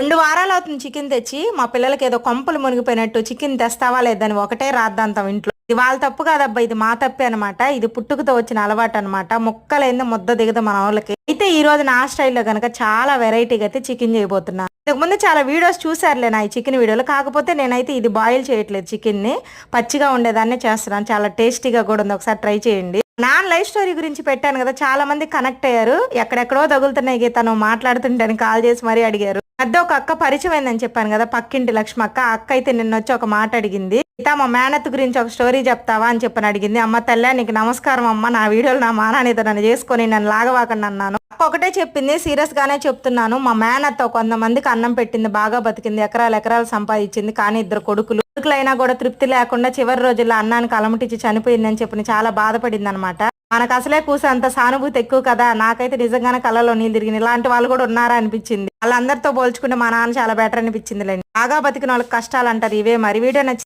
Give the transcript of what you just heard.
రెండు వారాలు అవుతుంది చికెన్ తెచ్చి. మా పిల్లలకి ఏదో కొంపలు మునిగిపోయినట్టు చికెన్ తెస్తావా లేదని ఒకటే రాద్దాంతం ఇంట్లో. ఇది వాళ్ళ తప్పు కాదబ్బా ఇది మా తప్పే అనమాట ఇది పుట్టుకతో వచ్చిన అలవాటు అనమాట ముక్కలైంది ముద్ద దిగదు మన వాళ్ళకి. అయితే ఈ రోజు నా స్టైల్లో గనక చాలా వెరైటీగా అయితే చికెన్ చేయబోతున్నా. ఇంతకు ముందు చాలా వీడియోస్ చూసారులే నా ఈ చికెన్ వీడియోలు. కాకపోతే నేనైతే ఇది బాయిల్ చేయట్లేదు చికెన్ని. పచ్చిగా ఉండేదాన్నే చేస్తున్నాను. చాలా టేస్టీగా కూడా ఉంది. ఒకసారి ట్రై చేయండి. నా లైఫ్ స్టోరీ గురించి పెట్టాను కదా చాలా మంది కనెక్ట్ అయ్యారు. ఎక్కడెక్కడో తగులుతున్నాయి తను మాట్లాడుతుంటే కాల్ చేసి మరీ అడిగారు. మధ్య ఒక అక్క పరిచయం అయిందని చెప్పాను కదా పక్కింటి లక్ష్మి అక్క అక్క అయితే నిన్న వచ్చి ఒక మాట అడిగింది. గీత మా మేనత్ గురించి ఒక స్టోరీ చెప్తావా? అని చెప్పని అడిగింది. అమ్మ తల్లి నీకు నమస్కారం అమ్మ. నా వీడియోలు నా మానానితో నన్ను చేసుకొని నన్ను లాగవాకండి అన్నాను. అక్క ఒకటే చెప్పింది సీరియస్ గానే చెప్తున్నాను. మా మేనత్త కొంతమందికి అన్నం పెట్టింది బాగా బతికింది ఎకరాలు ఎకరాలు సంపాదించింది కానీ ఇద్దరు కొడుకులు. కొడుకులైనా కూడా తృప్తి లేకుండా చివరి రోజుల్లో అన్నానికి అలమటిచ్చి చనిపోయిందని చెప్పి చాలా బాధపడింది అనమాట మనకు అసలే కూసే అంత సానుభూతి ఎక్కువ కదా. నాకైతే నిజంగానే కళ్ళలో నీళ్ళు తిరిగింది ఇలాంటి వాళ్ళు కూడా ఉన్నారా అనిపించింది. వాళ్ళందరితో పోల్చుకుంటే మా నాన్న చాలా బెటర్ అనిపించింది బాగా బతికిన వాళ్ళకి కష్టాలు అంటారు. ఇవే మరి వీడియో నచ్చి